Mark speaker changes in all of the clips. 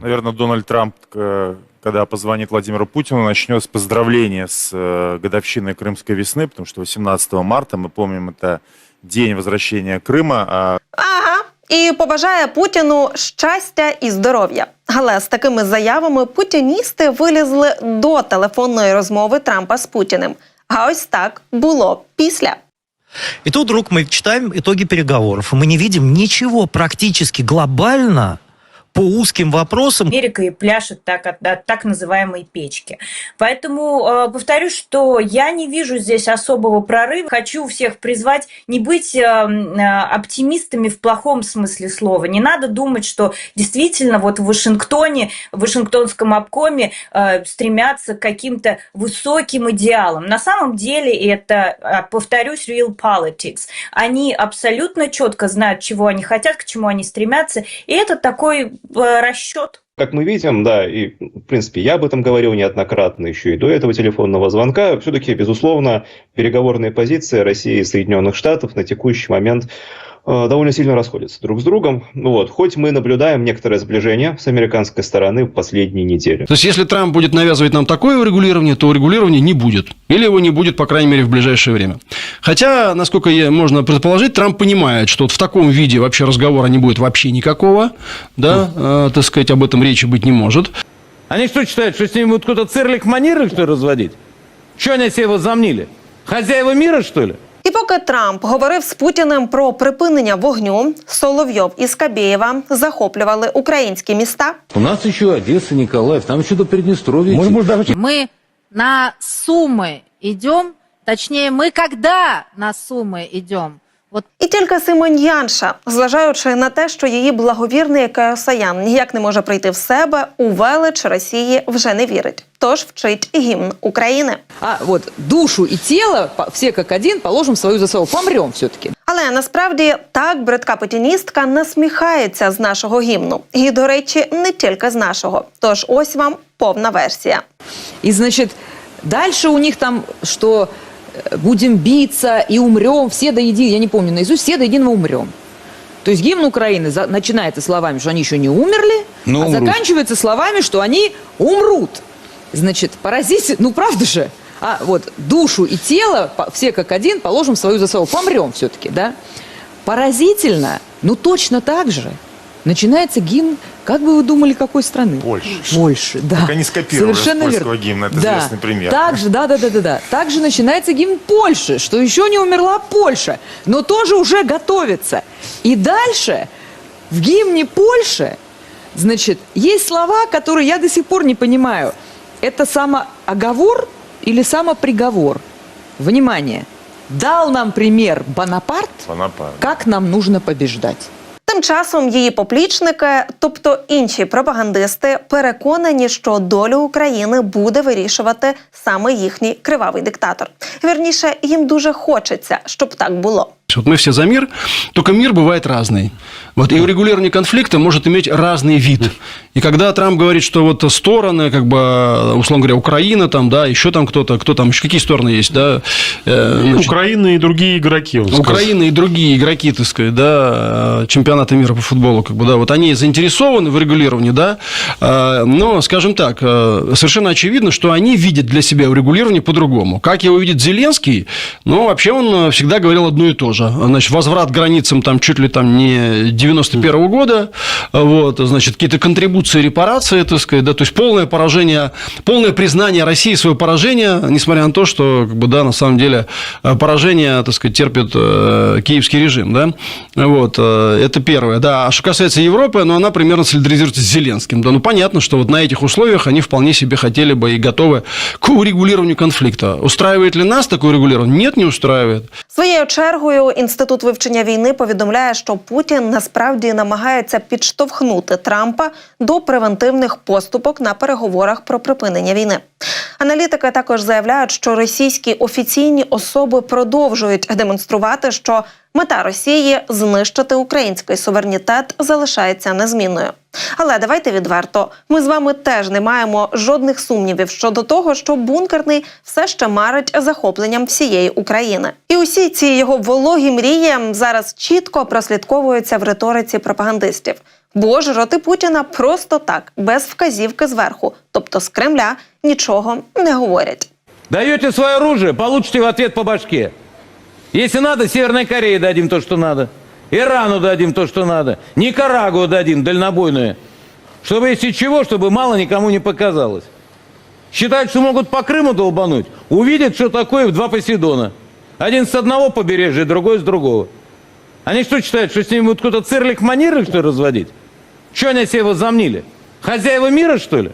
Speaker 1: Наверное, Дональд Трамп, э, когда позвонит Владимиру Путину, начнет с поздравления с э, годовщиной Крымской весны, потому что 18 марта, мы помним, это день возвращения Крыма, а
Speaker 2: Ага. І побажає Путіну щастя і здоров'я. Але з такими заявами путіністи вилізли до телефонної розмови Трампа з Путіним. А ось так було після.
Speaker 3: И тут вдруг мы читаем итоги переговоров, и мы не видим ничего практически глобально по узким вопросам.
Speaker 4: Америка и пляшет так от, от так называемой печки. Поэтому э, повторюсь, что я не вижу здесь особого прорыва. Хочу всех призвать не быть э, э, оптимистами в плохом смысле слова. Не надо думать, что действительно вот в Вашингтоне, в Вашингтонском обкоме э, стремятся к каким-то высоким идеалам. На самом деле это, э, повторюсь, real politics. Они абсолютно четко знают, чего они хотят, к чему они стремятся, и это такой расчет.
Speaker 5: Как мы видим, да, и, в принципе, я об этом говорил неоднократно еще и до этого телефонного звонка, все-таки, безусловно, переговорные позиции России и Соединенных Штатов на текущий момент э, довольно сильно расходятся друг с другом. Ну Вот. Хоть мы наблюдаем некоторое сближение с американской стороны в последние недели.
Speaker 6: То есть, если Трамп будет навязывать нам такое урегулирование, то урегулирования не будет. Или его не будет, по крайней мере, в ближайшее время. Хотя, насколько можно предположить, Трамп понимает, что вот в таком виде вообще разговора не будет вообще никакого. Да, э, так сказать, об этом речи быть не может.
Speaker 7: Они что считают, что с ними будут кто-то цирлик манеры что ли, разводить? Что они себе возомнили? Хозяева мира, что ли?
Speaker 2: І поки Трамп говорив з Путіним про припинення вогню, Соловйов і Скабєєва захоплювали українські міста.
Speaker 7: У нас еще Одесса, Николаев, там еще до Приднестровья. идти.
Speaker 8: Мы на Сумы идем, точнее, мы когда на Сумы идем?
Speaker 2: І тільки Симон Янша, зважаючи на те, що її благовірний Каосаян ніяк не може прийти в себе, у велич Росії вже не вірить. Тож вчить гімн України.
Speaker 9: А вот душу тело, по- все как один, положим свою за свою. Помрем все-таки.
Speaker 2: Але насправді так бридка путіністка насміхається з нашого гімну. І, до речі, не тільки з нашого. Тож ось вам повна версія.
Speaker 9: И, значит, дальше у них там, что э, будем биться и умрем, все до единого, я не помню наизусть, все до единого умрем. То есть гимн Украины за- начинается словами, что они еще не умерли,
Speaker 7: Ну,
Speaker 9: а
Speaker 7: умрут.
Speaker 9: заканчивается словами, что они умрут. Значит, поразите, ну правда же, а вот душу и тело, все как один, положим свою за свою, помрем все-таки, да? Поразительно, ну точно так же. Начинается гимн, как бы вы думали, какой страны?
Speaker 1: Польши.
Speaker 9: Польши, да.
Speaker 1: Только они скопировали
Speaker 9: Совершенно
Speaker 1: польского
Speaker 9: верно.
Speaker 1: гимна, это
Speaker 9: да.
Speaker 1: известный пример.
Speaker 9: Также, да, да, да, да, да. Также начинается гимн Польши, что еще не умерла Польша, но тоже уже готовится. И дальше в гимне Польши, значит, есть слова, которые я до сих пор не понимаю. Это самооговор или самоприговор? Внимание. Дал нам пример Бонапарт,
Speaker 1: Бонапарт.
Speaker 9: как нам нужно побеждать.
Speaker 2: Тим часом її поплічники, тобто інші пропагандисти, переконані, що долю України буде вирішувати саме їхній кривавий диктатор. Вірніше, їм дуже хочеться, щоб так було.
Speaker 6: Вот мы все за мир, только мир бывает разный. Вот, и урегулирование конфликта может иметь разный вид. И когда Трамп говорит, что вот стороны, как бы, условно говоря, Украина, там, да, еще там кто-то, кто там, еще какие стороны есть, да? э, значит,
Speaker 10: Украина и другие игроки. он.
Speaker 6: Украина и другие игроки, так сказать, да, чемпионата мира по футболу, как бы, да, вот они заинтересованы в регулировании, да, э, но, скажем так, э, совершенно очевидно, что они видят для себя урегулирование по-другому. Как его видит Зеленский, ну, вообще он всегда говорил одно и то же. Значит, возврат границам там чуть ли там не 91 года, вот, значит, какие-то контрибуции, репарации, так сказать, да, то есть полное поражение, полное признание России своего поражения, несмотря на то, что, как бы, да, на самом деле, э, поражение, так сказать, терпит э, киевский режим, да, вот, э, это первое, да, а что касается Европы, ну, она примерно солидаризируется с Зеленским, да, ну, понятно, что вот на этих условиях они вполне себе хотели бы и готовы к урегулированию конфликта. Устраивает ли нас такое регулирование? Нет, не устраивает.
Speaker 2: Своєю чергою інститут вивчення війни повідомляє, що Путін насправді намагається підштовхнути Трампа до превентивних поступок на переговорах про припинення війни. Аналітики також заявляють, що російські офіційні особи продовжують демонструвати, що мета Росії знищити український суверенітет залишається незмінною. Але давайте відверто, ми з вами теж не маємо жодних сумнівів щодо того, що бункерний все ще марить захопленням всієї України. І усі ці його вологі мрії зараз чітко прослідковуються в риториці пропагандистів. Бо ж роти Путіна просто так, без вказівки зверху, тобто з Кремля, нічого не говорять.
Speaker 7: Даете свое оружие, получите в ответ по башке. Если надо, Северной Корее дадим то, что надо. Ирану дадим то, что надо. Никарагуа дадим, дальнобойную. Чтобы, если чего, чтобы мало никому не показалось. Считают, что могут по Крыму долбануть. Увидят, что такое в два Посейдона. Один с одного побережья, другой с другого. Они что считают, что с ними будут кто-то цирлик маниры что ли, разводить? Что они себе возомнили? Хозяева мира, что ли?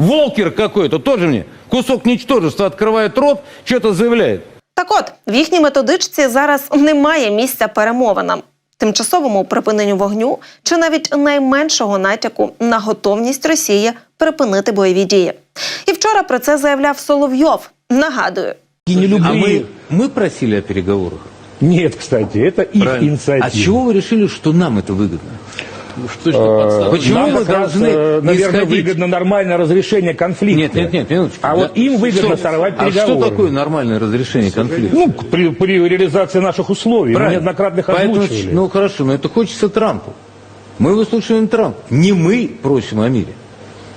Speaker 7: Волкер какой-то, тоже мне кусок ничтожества открывает рот, что-то заявляет.
Speaker 2: Так от, в їхній методичці зараз немає місця перемовинам, тимчасовому припиненню вогню чи навіть найменшого натяку на готовність Росії припинити бойові дії. І вчора про це заявляв Соловйов. Нагадую,
Speaker 10: не люблю
Speaker 7: А мы,
Speaker 10: их.
Speaker 7: мы просили о переговорах.
Speaker 10: Нет, кстати, это их
Speaker 7: Правильно.
Speaker 10: инициатива.
Speaker 7: А с чего вы решили, что нам это выгодно?
Speaker 10: Э,
Speaker 7: Почему
Speaker 10: Нам
Speaker 7: вы
Speaker 10: как раз,
Speaker 7: должны
Speaker 10: э, наверное,
Speaker 7: исходить?
Speaker 10: выгодно нормальное разрешение конфликта.
Speaker 7: Нет, нет, нет, минуточку.
Speaker 10: А вот им выгодно
Speaker 7: Что-
Speaker 10: сорвать
Speaker 7: А
Speaker 10: переговоры.
Speaker 7: что такое нормальное разрешение конфликта?
Speaker 10: Ну, при, при реализации наших условий. Мы
Speaker 7: Правильно.
Speaker 10: неоднократно их
Speaker 7: Поэтому,
Speaker 10: озвучивали.
Speaker 7: ну хорошо, но это хочется Трампу. Мы выслушиваем Трампа. Не мы просим о мире.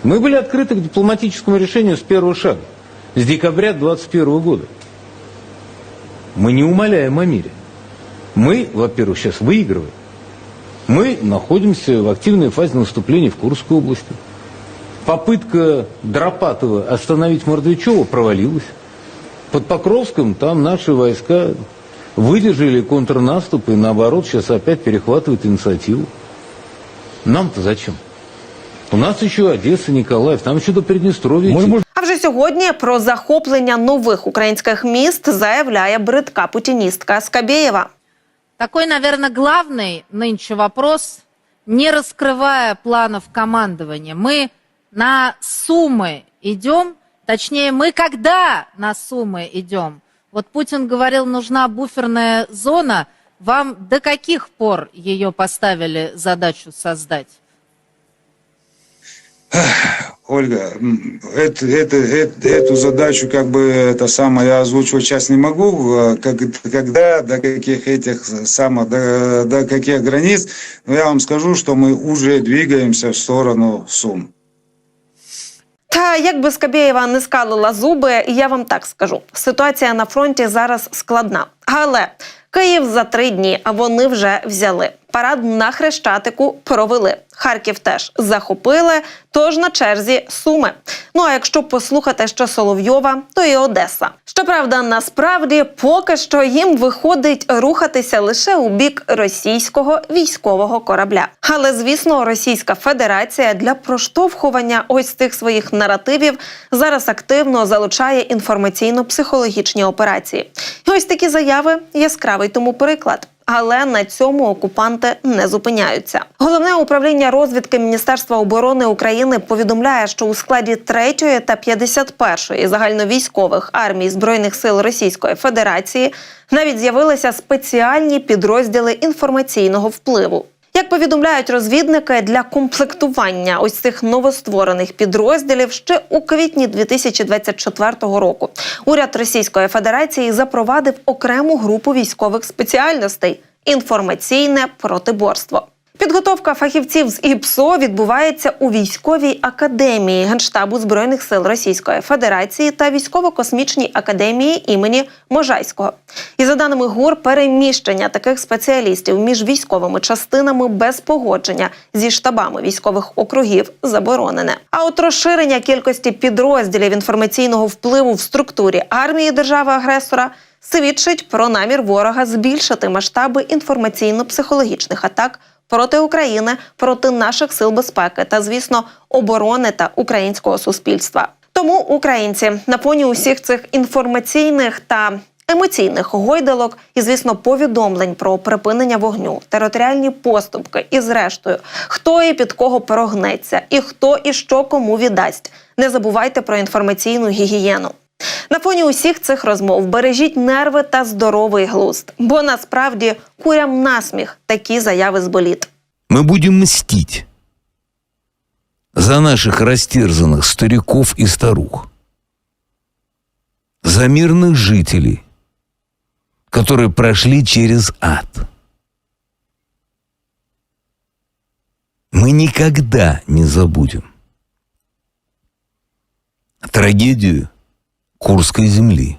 Speaker 7: Мы были открыты к дипломатическому решению с первого шага, с декабря 2021 года. Мы не умоляем о мире. Мы, во-первых, сейчас выигрываем Мы находимся в активной фазе наступления в Курской области. Попытка Дропатова остановить Мордвичева провалилась. Под Покровском там наши войска выдержали контрнаступ и наоборот сейчас опять перехватывают инициативу. Нам-то зачем? У нас еще Одесса, Николаев, там еще до Приднестровья.
Speaker 10: Мы
Speaker 7: идти.
Speaker 10: можем
Speaker 2: А вже сьогодні про захоплення нових українських міст заявляє бридка путіністка Скабєєва.
Speaker 8: Такой, наверное, главный нынче вопрос, не раскрывая планов командования. Мы на суммы идем, точнее, мы когда на суммы идем? Вот Путин говорил, нужна буферная зона. Вам до каких пор ее поставили задачу создать?
Speaker 11: Ольга, м, это, это, это- эту задачу как бы это самое я озвучивать сейчас не могу, э, как, когда, до каких этих самых, до, до каких границ, но я вам скажу, что мы уже двигаемся в сторону Сум.
Speaker 2: Та як би Скабєєва не скалила зуби, я вам так скажу: ситуація на фронті зараз складна. Але Київ за три дні, а вони вже взяли. Парад на хрещатику провели. Харків теж захопили. Тож на черзі суми. Ну а якщо послухати ще Соловйова, то і Одеса. Щоправда, насправді поки що їм виходить рухатися лише у бік російського військового корабля. Але звісно, Російська Федерація для проштовхування ось цих своїх наративів зараз активно залучає інформаційно-психологічні операції. І ось такі заяви яскравий тому приклад. Але на цьому окупанти не зупиняються. Головне управління розвідки Міністерства оборони України повідомляє, що у складі 3-ї та 51-ї загальновійськових армій збройних сил Російської Федерації навіть з'явилися спеціальні підрозділи інформаційного впливу. Як повідомляють розвідники, для комплектування ось цих новостворених підрозділів ще у квітні 2024 року уряд Російської Федерації запровадив окрему групу військових спеціальностей інформаційне протиборство. Підготовка фахівців з ІПСО відбувається у військовій академії Генштабу збройних сил Російської Федерації та військово-космічній академії імені Можайського. І за даними ГУР, переміщення таких спеціалістів між військовими частинами без погодження зі штабами військових округів заборонене. А от розширення кількості підрозділів інформаційного впливу в структурі армії держави-агресора свідчить про намір ворога збільшити масштаби інформаційно-психологічних атак проти України, проти наших сил безпеки та, звісно, оборони та українського суспільства. Тому українці на фоні усіх цих інформаційних та емоційних гойдалок і, звісно, повідомлень про припинення вогню, територіальні поступки і, зрештою, хто і під кого прогнеться, і хто і що кому віддасть. Не забувайте про інформаційну гігієну. На фоні усіх цих розмов бережіть нерви та здоровий глузд, бо насправді курям насміх такі заяви з боліт.
Speaker 12: Мы будем мстить за наших растерзанных стариков и старух, за мирных жителей, которые прошли через ад. никогда не забудем трагедию Курской земли,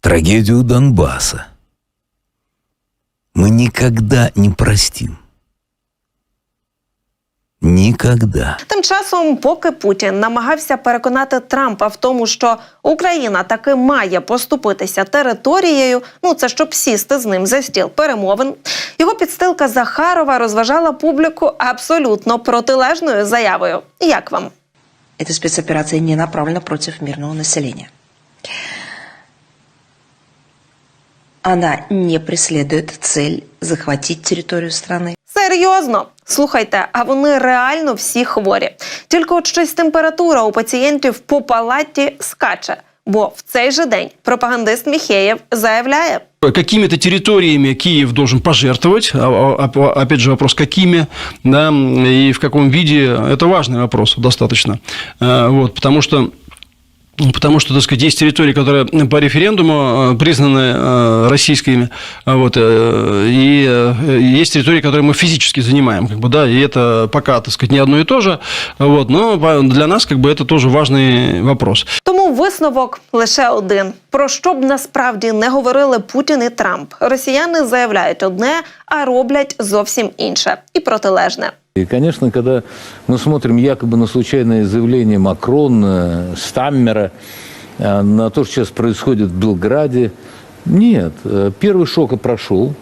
Speaker 12: трагедию Донбасса. Мы никогда не простим. Никогда.
Speaker 2: Тим часом, поки Путін намагався переконати Трампа в тому, що Україна таки має поступитися територією, ну це щоб сісти з ним за стіл перемовин. Його підстилка Захарова розважала публіку абсолютно протилежною заявою. Як вам?
Speaker 13: Эта спецоперация не направлена против мирного населения. Она не преследует цель захватить территорию страны.
Speaker 2: Серйозно, слухайте, а вони реально всі хворі. Тільки от щось температура у пацієнтів по палаті скаче. Бо в цей же день пропагандист Міхеєв заявляє,
Speaker 6: Какими-то территориями Киев должен пожертвовать. А- а- а- Опять же вопрос, какими, да, и в каком виде. Это важный вопрос достаточно. А, Вот, потому что Потому что, так сказать, есть территории, которые по референдуму э, признаны э, российскими, а вот, э, и э, есть территории, которые мы физически занимаем, как бы, да, и это пока, так сказать, не одно и то же, вот, но для нас, как бы, это тоже важный вопрос.
Speaker 2: Тому висновок лише один: про що б насправді не говорили Путін і Трамп. Росіяни заявляють одне, а роблять зовсім інше і протилежне.
Speaker 7: И, конечно, когда мы смотрим якобы на случайное заявление Макрона, Стаммера, э, на то, что сейчас происходит в Белграде, нет, э, первый шок прошел.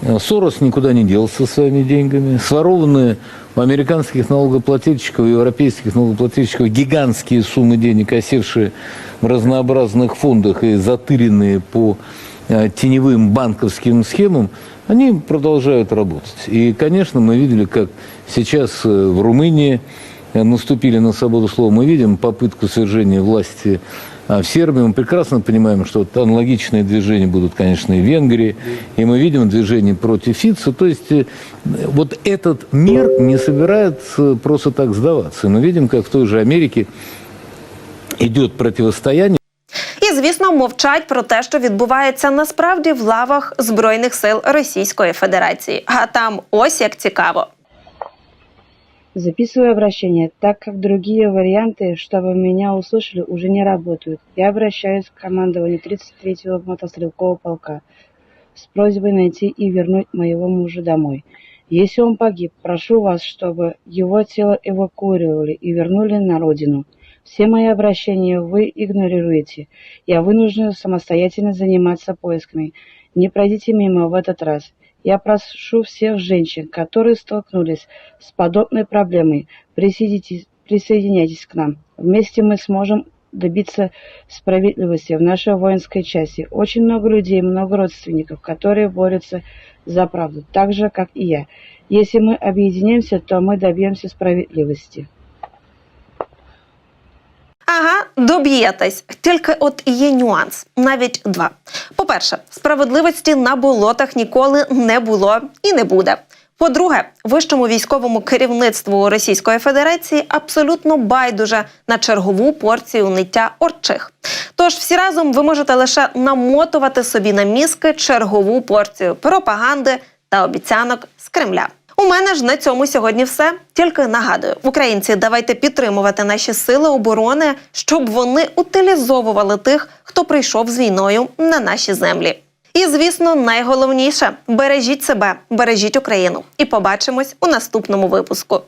Speaker 7: Э, Сорос никуда не делся своими деньгами. Сворованные у американских налогоплательщиков и европейских налогоплательщиков гигантские суммы денег, осевшие в разнообразных фондах и затыренные по теневым банковским схемам, они продолжают работать. И, конечно, мы видели, как сейчас э, в Румынии э, наступили на свободу слова. Мы видим попытку свержения власти а, в Сербии. Мы прекрасно понимаем, что вот аналогичные движения будут, конечно, и в Венгрии. И мы видим движение против Фица. То есть э, вот этот мир не собирается просто так сдаваться. И мы видим, как в той же Америке идет противостояние.
Speaker 2: І, звісно, мовчать про те, що відбувається насправді в лавах Збройних сил Російської Федерації. А там ось як цікаво.
Speaker 14: Записываю обращение, так как другие варианты, чтобы меня услышали, уже не работают. Я обращаюсь к командованию 33-го мотострелкового полка с просьбой найти и вернуть моего мужа домой. Если он погиб, прошу вас, чтобы его тело эвакуировали и вернули на родину. Все мои обращения вы игнорируете. Я вынужден самостоятельно заниматься поисками. Не пройдите мимо в этот раз. Я прошу всех женщин, которые столкнулись с подобной проблемой, присоединяйтесь, присоединяйтесь к нам. Вместе мы сможем добиться справедливости в нашей воинской части. Очень много людей, много родственников, которые борются за правду, так же, как и я. Если мы объединимся, то мы добьемся справедливости.
Speaker 2: Доб'єтесь. Тільки от є нюанс, навіть два. По-перше, справедливості на болотах ніколи не було і не буде. По-друге, вищому військовому керівництву Російської Федерації абсолютно байдуже на чергову порцію ниття орчих. Тож всі разом ви можете лише намотувати собі на мізки чергову порцію пропаганди та обіцянок з Кремля. У мене ж на цьому сьогодні все. Тільки нагадую, українці, давайте підтримувати наші сили оборони, щоб вони утилізовували тих, хто прийшов з війною на наші землі. І звісно, найголовніше бережіть себе, бережіть Україну. І побачимось у наступному випуску.